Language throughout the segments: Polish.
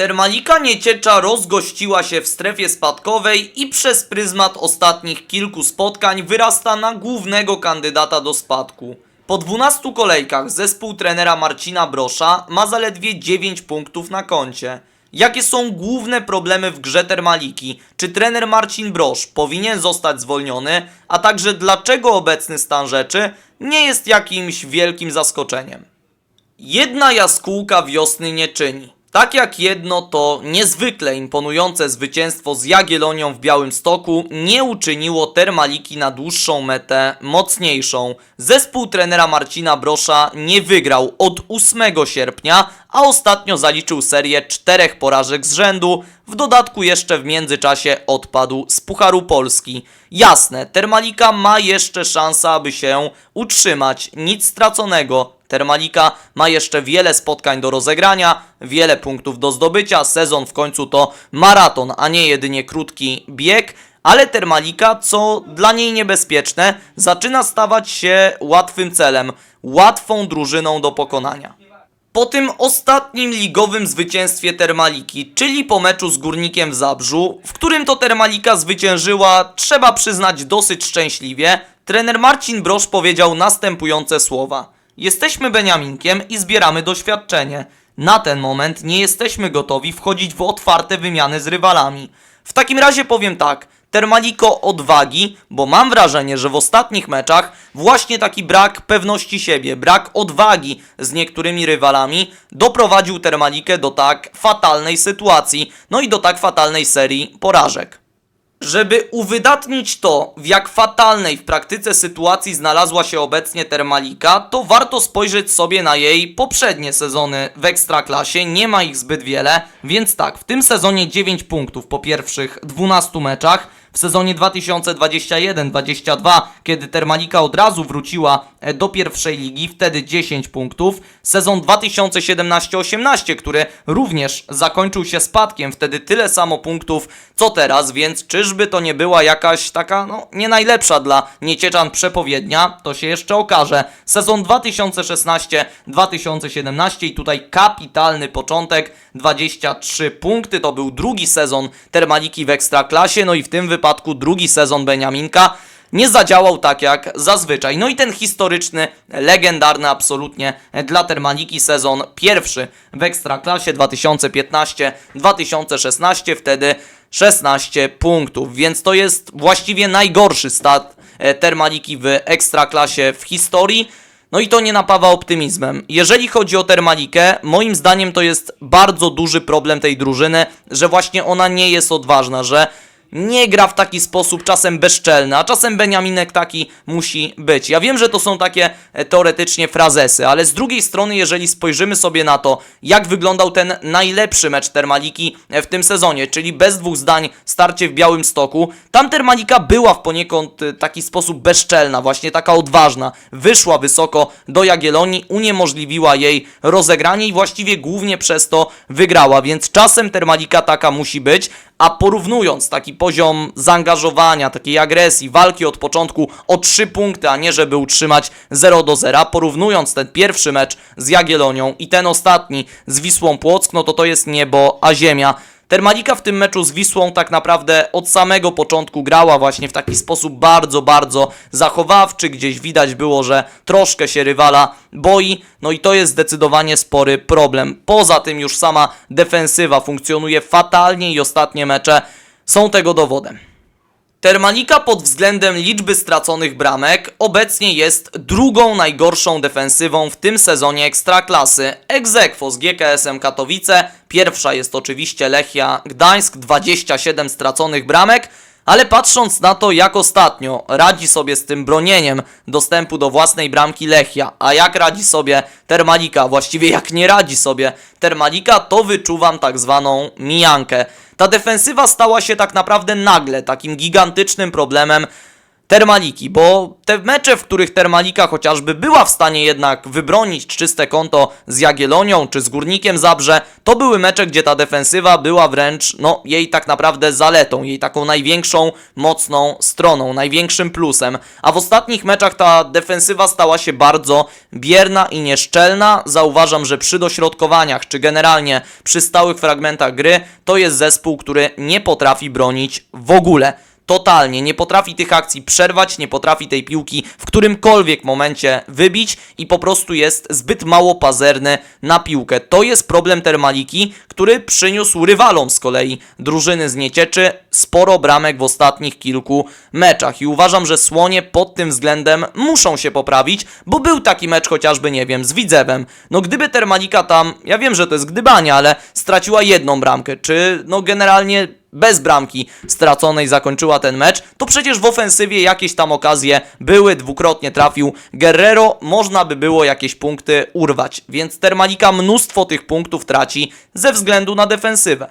Termalika Nieciecza rozgościła się w strefie spadkowej i przez pryzmat ostatnich kilku spotkań wyrasta na głównego kandydata do spadku. Po 12 kolejkach zespół trenera Marcina Brosza ma zaledwie 9 punktów na koncie. Jakie są główne problemy w grze Termaliki? Czy trener Marcin Brosz powinien zostać zwolniony? A także dlaczego obecny stan rzeczy nie jest jakimś wielkim zaskoczeniem? Jedna jaskółka wiosny nie czyni. Tak jak jedno to niezwykle imponujące zwycięstwo z Jagiellonią w Białymstoku nie uczyniło Termaliki na dłuższą metę mocniejszą. Zespół trenera Marcina Brosza nie wygrał od 8 sierpnia, a ostatnio zaliczył serię czterech porażek z rzędu, w dodatku jeszcze w międzyczasie odpadł z Pucharu Polski. Jasne, Termalika ma jeszcze szansę, aby się utrzymać, nic straconego. Termalika ma jeszcze wiele spotkań do rozegrania, wiele punktów do zdobycia. Sezon w końcu to maraton, a nie jedynie krótki bieg. Ale Termalika, co dla niej niebezpieczne, zaczyna stawać się łatwym celem, łatwą drużyną do pokonania. Po tym ostatnim ligowym zwycięstwie Termaliki, czyli po meczu z Górnikiem w Zabrzu, w którym to Termalika zwyciężyła, trzeba przyznać dosyć szczęśliwie, trener Marcin Brosz powiedział następujące słowa. Jesteśmy Beniaminkiem i zbieramy doświadczenie. Na ten moment nie jesteśmy gotowi wchodzić w otwarte wymiany z rywalami. W takim razie powiem tak, Termaliko odwagi, bo mam wrażenie, że w ostatnich meczach właśnie taki brak pewności siebie, brak odwagi z niektórymi rywalami doprowadził Termalikę do tak fatalnej sytuacji, no i do tak fatalnej serii porażek. Żeby uwydatnić to, w jak fatalnej w praktyce sytuacji znalazła się obecnie Termalika, to warto spojrzeć sobie na jej poprzednie sezony w Ekstraklasie. Nie ma ich zbyt wiele, więc tak, w tym sezonie 9 punktów po pierwszych 12 meczach. W sezonie 2021-22, kiedy Termalika od razu wróciła e, do pierwszej ligi, wtedy 10 punktów. Sezon 2017-18, który również zakończył się spadkiem, wtedy tyle samo punktów co teraz, więc czyżby to nie była jakaś taka, no, nie najlepsza dla Niecieczan przepowiednia, to się jeszcze okaże. Sezon 2016-2017 i tutaj kapitalny początek, 23 punkty, to był drugi sezon Termaliki w Ekstraklasie, no i w tym wypadku drugi sezon Beniaminka nie zadziałał tak jak zazwyczaj. No i ten historyczny, legendarny absolutnie dla Termaliki sezon pierwszy w Ekstraklasie 2015-2016, wtedy 16 punktów, więc to jest właściwie najgorszy stat e, Termaliki w Ekstraklasie w historii. No i to nie napawa optymizmem. Jeżeli chodzi o Termalikę, moim zdaniem to jest bardzo duży problem tej drużyny, że właśnie ona nie jest odważna, że nie gra w taki sposób czasem bezczelny, a czasem Beniaminek taki musi być. Ja wiem, że to są takie e, teoretycznie frazesy, ale z drugiej strony, jeżeli spojrzymy sobie na to, jak wyglądał ten najlepszy mecz Termaliki e, w tym sezonie, czyli bez dwóch zdań starcie w Białym Stoku, tam Termalika była w poniekąd e, taki sposób bezczelna, właśnie taka odważna. Wyszła wysoko do Jagiellonii, uniemożliwiła jej rozegranie i właściwie głównie przez to wygrała, więc czasem Termalika taka musi być, a porównując taki poziom zaangażowania, takiej agresji, walki od początku o 3 punkty, a nie żeby utrzymać 0 do 0, porównując ten pierwszy mecz z Jagiellonią i ten ostatni z Wisłą Płock, no to to jest niebo a ziemia. Termalika w tym meczu z Wisłą tak naprawdę od samego początku grała właśnie w taki sposób bardzo, bardzo zachowawczy. Gdzieś widać było, że troszkę się rywala boi. No i to jest zdecydowanie spory problem. Poza tym już sama defensywa funkcjonuje fatalnie i ostatnie mecze są tego dowodem. Termalika pod względem liczby straconych bramek obecnie jest drugą najgorszą defensywą w tym sezonie Ekstraklasy. Egzekwo z GKS-em Katowice, pierwsza jest oczywiście Lechia Gdańsk, 27 straconych bramek, ale patrząc na to jak ostatnio radzi sobie z tym bronieniem dostępu do własnej bramki Lechia, a jak radzi sobie Termalika, właściwie jak nie radzi sobie Termalika, to wyczuwam tak zwaną mijankę. Ta defensywa stała się tak naprawdę nagle takim gigantycznym problemem Termaliki, bo te mecze, w których Termalika chociażby była w stanie jednak wybronić czyste konto z Jagiellonią czy z Górnikiem Zabrze, to były mecze, gdzie ta defensywa była wręcz, no, jej tak naprawdę zaletą, jej taką największą, mocną stroną, największym plusem. A w ostatnich meczach ta defensywa stała się bardzo bierna i nieszczelna. Zauważam, że przy dośrodkowaniach, czy generalnie przy stałych fragmentach gry, to jest zespół, który nie potrafi bronić w ogóle. Totalnie nie potrafi tych akcji przerwać, nie potrafi tej piłki w którymkolwiek momencie wybić i po prostu jest zbyt mało pazerny na piłkę. To jest problem Termaliki, który przyniósł rywalom z kolei drużyny z Niecieczy sporo bramek w ostatnich kilku meczach. I uważam, że Słonie pod tym względem muszą się poprawić, bo był taki mecz chociażby, nie wiem, z Widzewem. No gdyby Termalika tam, ja wiem, że to jest gdybanie, ale straciła jedną bramkę, czy no generalnie bez bramki straconej zakończyła ten mecz, to przecież w ofensywie jakieś tam okazje były, dwukrotnie trafił Guerrero, można by było jakieś punkty urwać, więc Termalika mnóstwo tych punktów traci ze względu na defensywę.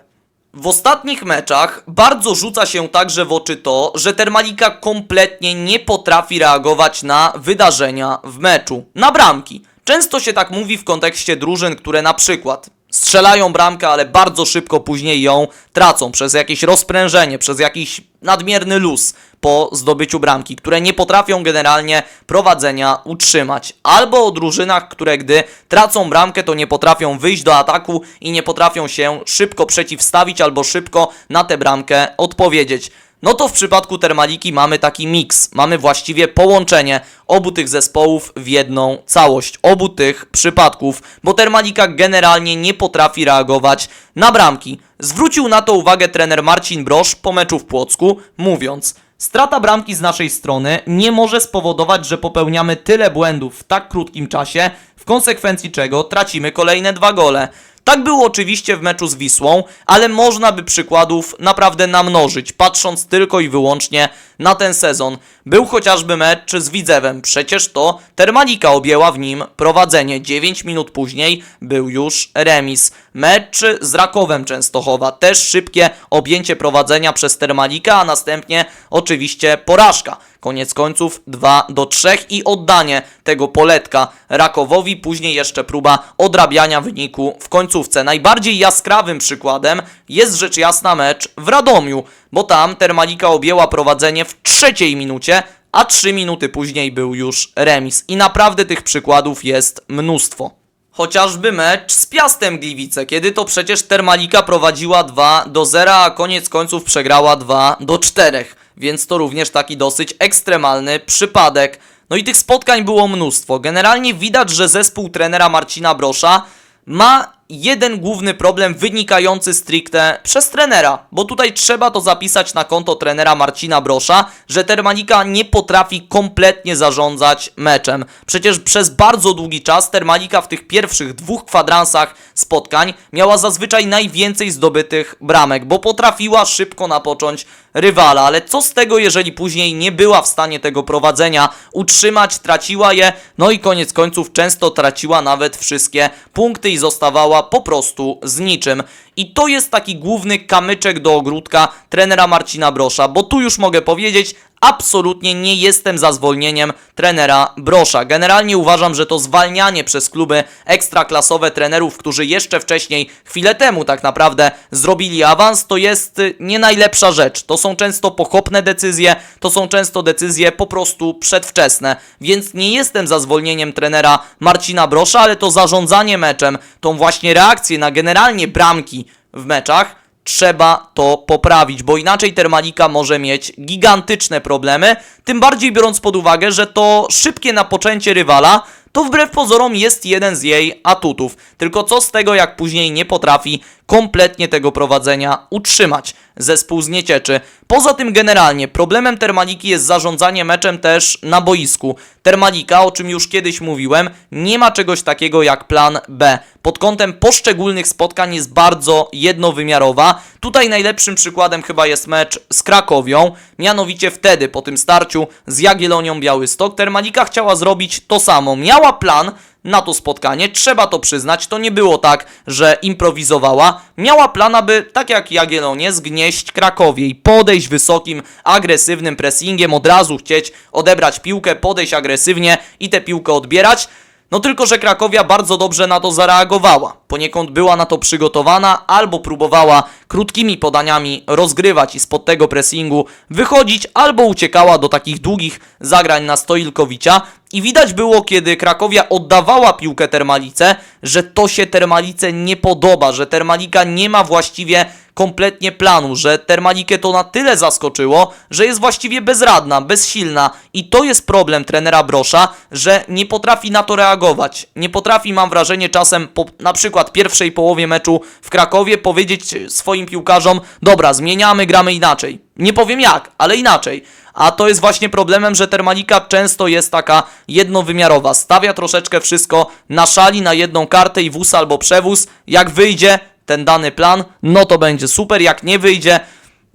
W ostatnich meczach bardzo rzuca się także w oczy to, że Termalika kompletnie nie potrafi reagować na wydarzenia w meczu, na bramki. Często się tak mówi w kontekście drużyn, które na przykład strzelają bramkę, ale bardzo szybko później ją tracą przez jakieś rozprężenie, przez jakiś nadmierny luz po zdobyciu bramki, które nie potrafią generalnie prowadzenia utrzymać. Albo o drużynach, które gdy tracą bramkę, to nie potrafią wyjść do ataku i nie potrafią się szybko przeciwstawić albo szybko na tę bramkę odpowiedzieć. No to w przypadku Termaliki mamy taki miks, mamy właściwie połączenie obu tych zespołów w jedną całość, obu tych przypadków, bo Termalika generalnie nie potrafi reagować na bramki. Zwrócił na to uwagę trener Marcin Brosz po meczu w Płocku, mówiąc Strata bramki z naszej strony nie może spowodować, że popełniamy tyle błędów w tak krótkim czasie, w konsekwencji czego tracimy kolejne dwa gole. Tak było oczywiście w meczu z Wisłą, ale można by przykładów naprawdę namnożyć, patrząc tylko i wyłącznie na ten sezon. Był chociażby mecz z Widzewem, przecież to Termalika objęła w nim prowadzenie. 9 minut później był już remis. Mecz z Rakowem Częstochowa, też szybkie objęcie prowadzenia przez Termalika, a następnie oczywiście porażka. Koniec końców 2 do 3 i oddanie tego poletka Rakowowi, później jeszcze próba odrabiania wyniku w końcówce. Najbardziej jaskrawym przykładem jest rzecz jasna mecz w Radomiu, bo tam Termalika objęła prowadzenie w trzeciej minucie, a 3 minuty później był już remis. I naprawdę tych przykładów jest mnóstwo. Chociażby mecz z Piastem Gliwice, kiedy to przecież Termalika prowadziła 2 do 0, a koniec końców przegrała 2 do 4. Więc to również taki dosyć ekstremalny przypadek. No i tych spotkań było mnóstwo. Generalnie widać, że zespół trenera Marcina Brosza ma jeden główny problem wynikający stricte przez trenera, bo tutaj trzeba to zapisać na konto trenera Marcina Brosza, że Termalika nie potrafi kompletnie zarządzać meczem. Przecież przez bardzo długi czas Termalika w tych pierwszych dwóch kwadransach spotkań miała zazwyczaj najwięcej zdobytych bramek, bo potrafiła szybko napocząć rywala, ale co z tego, jeżeli później nie była w stanie tego prowadzenia utrzymać, traciła je, no i koniec końców często traciła nawet wszystkie punkty i zostawała po prostu z niczym. I to jest taki główny kamyczek do ogródka trenera Marcina Brosza, bo tu już mogę powiedzieć, absolutnie nie jestem za zwolnieniem trenera Brosza. Generalnie uważam, że to zwalnianie przez kluby ekstraklasowe trenerów, którzy jeszcze wcześniej, chwilę temu tak naprawdę zrobili awans, to jest y, nie najlepsza rzecz. To są często pochopne decyzje, to są często decyzje po prostu przedwczesne. Więc nie jestem za zwolnieniem trenera Marcina Brosza, ale to zarządzanie meczem, tą właśnie reakcję na generalnie bramki w meczach, trzeba to poprawić, bo inaczej Termalika może mieć gigantyczne problemy, tym bardziej biorąc pod uwagę, że to szybkie napoczęcie rywala to wbrew pozorom jest jeden z jej atutów. Tylko co z tego, jak później nie potrafi kompletnie tego prowadzenia utrzymać zespół z Niecieczy. Poza tym generalnie problemem Termaliki jest zarządzanie meczem też na boisku. Termalika, o czym już kiedyś mówiłem, nie ma czegoś takiego jak plan B. Pod kątem poszczególnych spotkań jest bardzo jednowymiarowa. Tutaj najlepszym przykładem chyba jest mecz z Krakowią. Mianowicie wtedy, po tym starciu z Jagiellonią Białystok, Termalika chciała zrobić to samo. Miała plan, na to spotkanie. Trzeba to przyznać, to nie było tak, że improwizowała. Miała plan, aby, tak jak Jagiellonie, zgnieść Krakowie i podejść wysokim, agresywnym pressingiem, od razu chcieć odebrać piłkę, podejść agresywnie i tę piłkę odbierać. No tylko, że Krakowia bardzo dobrze na to zareagowała. Poniekąd była na to przygotowana, albo próbowała krótkimi podaniami rozgrywać i spod tego pressingu wychodzić, albo uciekała do takich długich zagrań na Stoilkowicza. I widać było, kiedy Krakowia oddawała piłkę Termalice, że to się Termalice nie podoba, że Termalika nie ma właściwie kompletnie planu, że Termalikę to na tyle zaskoczyło, że jest właściwie bezradna, bezsilna i to jest problem trenera Brosza, że nie potrafi na to reagować. Nie potrafi, mam wrażenie, czasem po na przykład pierwszej połowie meczu w Krakowie powiedzieć swoim piłkarzom, dobra, zmieniamy, gramy inaczej. Nie powiem jak, ale inaczej. A to jest właśnie problemem, że Termalika często jest taka jednowymiarowa. Stawia troszeczkę wszystko na szali, na jedną kartę i wóz albo przewóz. Jak wyjdzie ten dany plan, no to będzie super. Jak nie wyjdzie,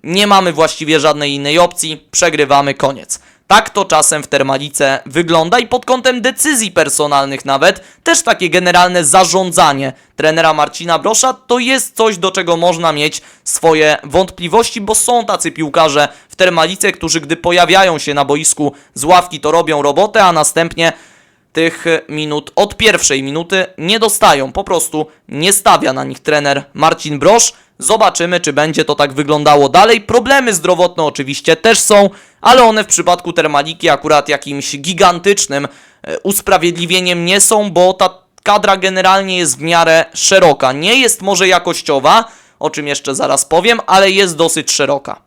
nie mamy właściwie żadnej innej opcji. Przegrywamy, koniec. Tak to czasem w Termalice wygląda i pod kątem decyzji personalnych nawet, też takie generalne zarządzanie trenera Marcina Brosza to jest coś, do czego można mieć swoje wątpliwości, bo są tacy piłkarze w Termalice, którzy gdy pojawiają się na boisku z ławki to robią robotę, a następnie tych minut od pierwszej minuty nie dostają. Po prostu nie stawia na nich trener Marcin Brosz. Zobaczymy, czy będzie to tak wyglądało dalej. Problemy zdrowotne oczywiście też są, ale one w przypadku Termaliki akurat jakimś gigantycznym e, usprawiedliwieniem nie są, bo ta kadra generalnie jest w miarę szeroka. Nie jest może jakościowa, o czym jeszcze zaraz powiem, ale jest dosyć szeroka.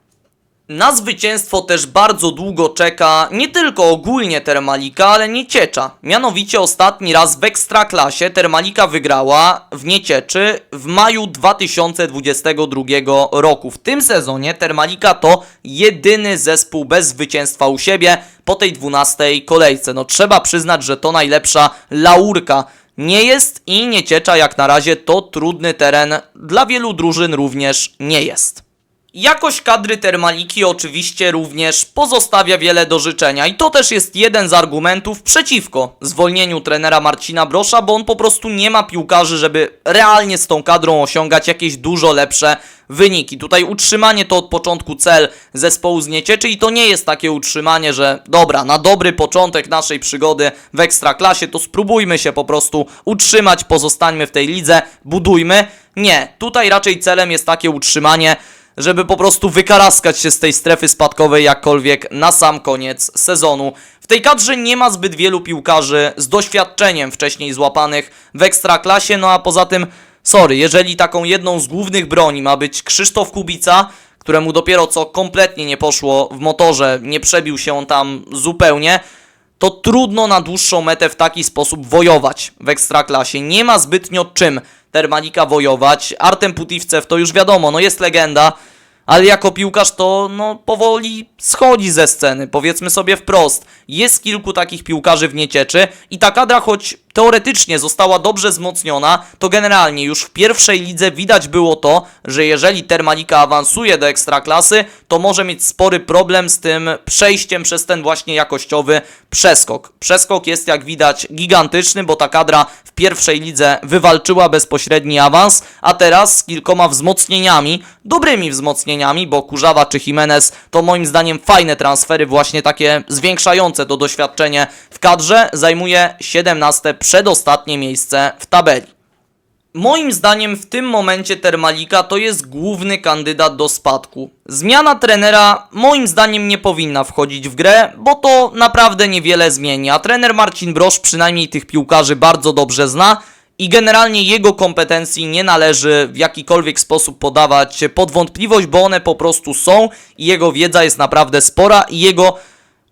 Na zwycięstwo też bardzo długo czeka nie tylko ogólnie Termalika, ale Nieciecza. Mianowicie ostatni raz w Ekstraklasie Termalika wygrała w Niecieczy w maju 2022 roku. W tym sezonie Termalika to jedyny zespół bez zwycięstwa u siebie po tej 12 kolejce. No trzeba przyznać, że to najlepsza laurka nie jest i Nieciecza jak na razie to trudny teren dla wielu drużyn również nie jest. Jakość kadry Termaliki oczywiście również pozostawia wiele do życzenia i to też jest jeden z argumentów przeciwko zwolnieniu trenera Marcina Brosza, bo on po prostu nie ma piłkarzy, żeby realnie z tą kadrą osiągać jakieś dużo lepsze wyniki. Tutaj utrzymanie to od początku cel zespołu z Niecieczy i to nie jest takie utrzymanie, że dobra, na dobry początek naszej przygody w Ekstraklasie to spróbujmy się po prostu utrzymać, pozostańmy w tej lidze, budujmy. Nie, tutaj raczej celem jest takie utrzymanie, żeby po prostu wykaraskać się z tej strefy spadkowej jakkolwiek na sam koniec sezonu. W tej kadrze nie ma zbyt wielu piłkarzy z doświadczeniem wcześniej złapanych w ekstraklasie, no a poza tym, sorry, jeżeli taką jedną z głównych broni ma być Krzysztof Kubica, któremu dopiero co kompletnie nie poszło w motorze, nie przebił się on tam zupełnie, to trudno na dłuższą metę w taki sposób wojować w ekstraklasie. Nie ma zbytnio czym Termalika wojować. Artem Putiwcew to już wiadomo, no jest legenda, ale jako piłkarz to no powoli schodzi ze sceny, powiedzmy sobie wprost. Jest kilku takich piłkarzy w niecieczy i ta kadra, choć teoretycznie została dobrze wzmocniona, to generalnie już w pierwszej lidze widać było to, że jeżeli Termalika awansuje do ekstraklasy, to może mieć spory problem z tym przejściem przez ten właśnie jakościowy przeskok. Przeskok jest jak widać gigantyczny, bo ta kadra w pierwszej lidze wywalczyła bezpośredni awans, a teraz z kilkoma wzmocnieniami, dobrymi wzmocnieniami, bo Kurzawa czy Jimenez to moim zdaniem fajne transfery, właśnie takie zwiększające to doświadczenie w kadrze, zajmuje 17 przedostatnie miejsce w tabeli. Moim zdaniem w tym momencie Termalika to jest główny kandydat do spadku. Zmiana trenera moim zdaniem nie powinna wchodzić w grę, bo to naprawdę niewiele zmieni, a trener Marcin Brosz przynajmniej tych piłkarzy bardzo dobrze zna i generalnie jego kompetencji nie należy w jakikolwiek sposób podawać pod wątpliwość, bo one po prostu są i jego wiedza jest naprawdę spora i jego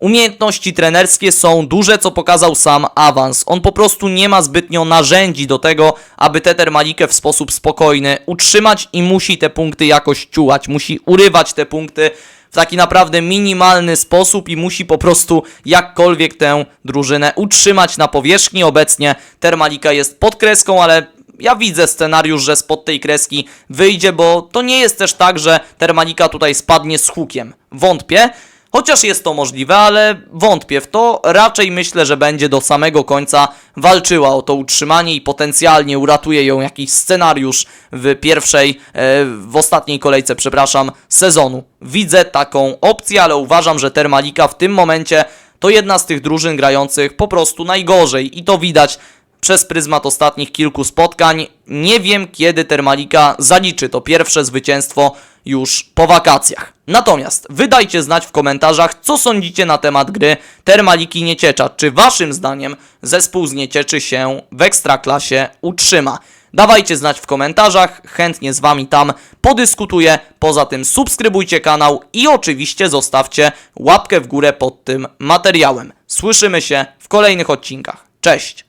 Umiejętności trenerskie są duże, co pokazał sam awans. On po prostu nie ma zbytnio narzędzi do tego, aby tę termalikę w sposób spokojny utrzymać i musi te punkty jakoś ciułać. Musi urywać te punkty w taki naprawdę minimalny sposób i musi po prostu jakkolwiek tę drużynę utrzymać na powierzchni. Obecnie termalika jest pod kreską, ale ja widzę scenariusz, że spod tej kreski wyjdzie, bo to nie jest też tak, że termalika tutaj spadnie z hukiem. Wątpię. Chociaż jest to możliwe, ale wątpię w to, raczej myślę, że będzie do samego końca walczyła o to utrzymanie i potencjalnie uratuje ją jakiś scenariusz w pierwszej, e, w ostatniej kolejce, przepraszam, sezonu. Widzę taką opcję, ale uważam, że Termalika w tym momencie to jedna z tych drużyn grających po prostu najgorzej i to widać przez pryzmat ostatnich kilku spotkań. Nie wiem, kiedy Termalika zaliczy to pierwsze zwycięstwo już po wakacjach. Natomiast wydajcie znać w komentarzach, co sądzicie na temat gry Termaliki Nieciecza. Czy waszym zdaniem zespół z Niecieczy się w Ekstraklasie utrzyma? Dawajcie znać w komentarzach, chętnie z wami tam podyskutuję. Poza tym subskrybujcie kanał i oczywiście zostawcie łapkę w górę pod tym materiałem. Słyszymy się w kolejnych odcinkach. Cześć!